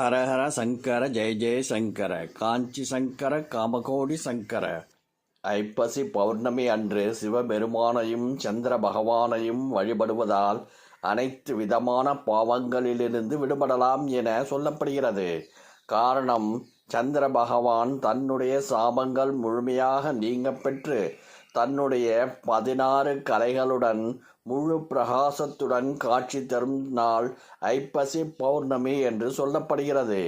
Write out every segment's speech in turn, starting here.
ஹரஹர சங்கர ஜெய ஜெய சங்கர காஞ்சி சங்கர காமகோடி சங்கர. ஐப்பசி பௌர்ணமி அன்று சிவபெருமானையும் சந்திர பகவானையும் வழிபடுவதால் அனைத்து விதமான பாவங்களிலிருந்து விடுபடலாம் என சொல்லப்படுகிறது. காரணம் சந்திர பகவான் தன்னுடைய சாபங்கள் முழுமையாக நீங்க பெற்று தன்னுடைய பதினாறு கலைகளுடன் முழு பிரகாசத்துடன் காட்சி தரும் நாள் ஐப்பசி பௌர்ணமி என்று சொல்லப்படுகிறது.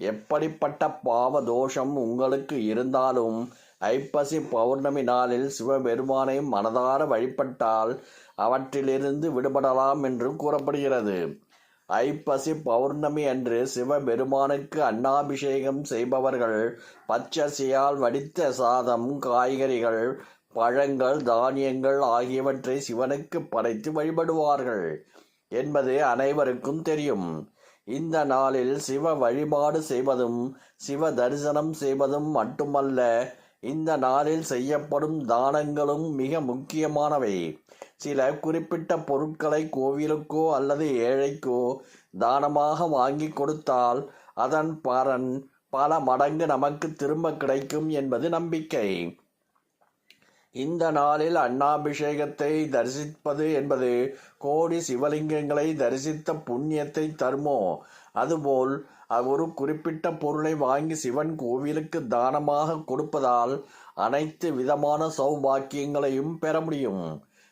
எப்படிப்பட்ட பாவ தோஷம் உங்களுக்கு இருந்தாலும் ஐப்பசி பௌர்ணமி நாளில் சிவபெருமானை மனதார வழிபட்டால் அவற்றிலிருந்து விடுபடலாம் என்று கூறப்படுகிறது. ஐப்பசி பௌர்ணமி அன்று சிவபெருமானுக்கு அன்னாபிஷேகம் செய்பவர்கள் பச்சரிசியால் வடித்த சாதம் காய்கறிகள் பழங்கள் தானியங்கள் ஆகியவற்றை சிவனுக்கு படைத்து வழிபடுவார்கள் என்பது அனைவருக்கும் தெரியும். இந்த நாளில் சிவ வழிபாடு செய்வதும் சிவ தரிசனம் செய்வதும் மட்டுமல்ல இந்த நாளில் செய்யப்படும் தானங்களும் மிக முக்கியமானவை. சில குறிப்பிட்ட பொருட்களை கோவிலுக்கோ அல்லது ஏழைக்கோ தானமாக வாங்கி கொடுத்தால் அதன் பலன் பல மடங்கு நமக்கு திரும்ப கிடைக்கும் என்பது நம்பிக்கை. இந்த நாளில் அண்ணாபிஷேகத்தை தரிசிப்பது என்பது கோடி சிவலிங்கங்களை தரிசித்த புண்ணியத்தை தருமோ? அதுபோல் ஒரு குறிப்பிட்ட பொருளை வாங்கி சிவன் கோவிலுக்கு தானமாக கொடுப்பதால் அனைத்து விதமான சௌபாக்கியங்களையும் பெற முடியும்.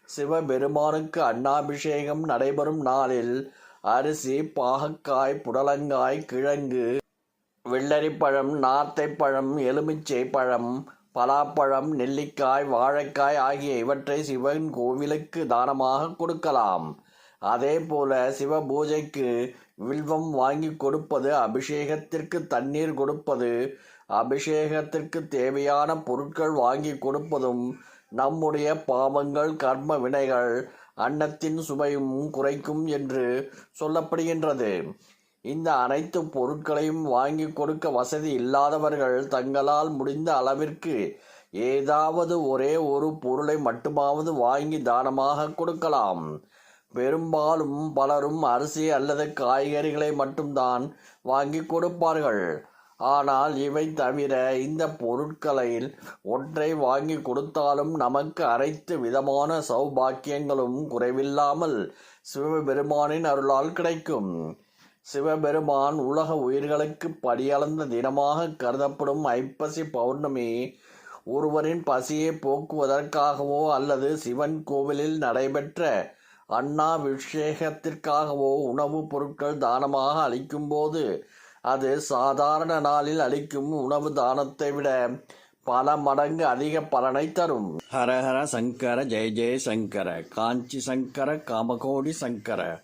சிவபெருமானுக்கு அன்னாபிஷேகம் நடைபெறும் நாளில் அரிசி பாகக்காய் புடலங்காய் கிழங்கு வெள்ளரிப்பழம் நார்த்தைப்பழம் எலுமிச்சை பழம் பலாப்பழம் நெல்லிக்காய் வாழைக்காய் ஆகிய இவற்றை சிவன் கோவிலுக்கு தானமாக கொடுக்கலாம். அதே போல சிவ பூஜைக்கு வில்வம் வாங்கி கொடுப்பது அபிஷேகத்திற்கு தண்ணீர் கொடுப்பது அபிஷேகத்திற்கு தேவையான பொருட்கள் வாங்கி கொடுப்பதும் நம்முடைய பாவங்கள் கர்ம வினைகள் அன்னத்தின் சுவையும் குறைக்கும் என்று சொல்லப்படுகின்றது. இந்த அனைத்து பொருட்களையும் வாங்கி கொடுக்க வசதி இல்லாதவர்கள் தங்களால் முடிந்த அளவிற்கு ஏதாவது ஒரே ஒரு பொருளை மட்டுமாவது வாங்கி தானமாக கொடுக்கலாம். பெரும்பாலும் பலரும் அரிசி அல்லது காய்கறிகளை மட்டும்தான் வாங்கி கொடுப்பார்கள். ஆனால் இவை தவிர இந்த பொருட்களில் ஒன்றை வாங்கி கொடுத்தாலும் நமக்கு அனைத்து விதமான சௌபாக்கியங்களும் குறைவில்லாமல் சிவபெருமானின் அருளால் கிடைக்கும். சிவபெருமான் உலக உயிர்களுக்கு படியளந்த தினமாக கருதப்படும் ஐப்பசி பௌர்ணமி ஒருவரின் பசியை போக்குவதற்காகவோ அல்லது சிவன் கோவிலில் நடைபெற்ற அண்ணாபிஷேகத்திற்காகவோ உணவுப் பொருட்கள் தானமாக அளிக்கும்போது அது சாதாரண நாளில் அளிக்கும் உணவு தானத்தை விட பல மடங்கு அதிக பலனை தரும். ஹரஹர சங்கர ஜெய ஜெய சங்கர காஞ்சி சங்கர காமகோடி சங்கர.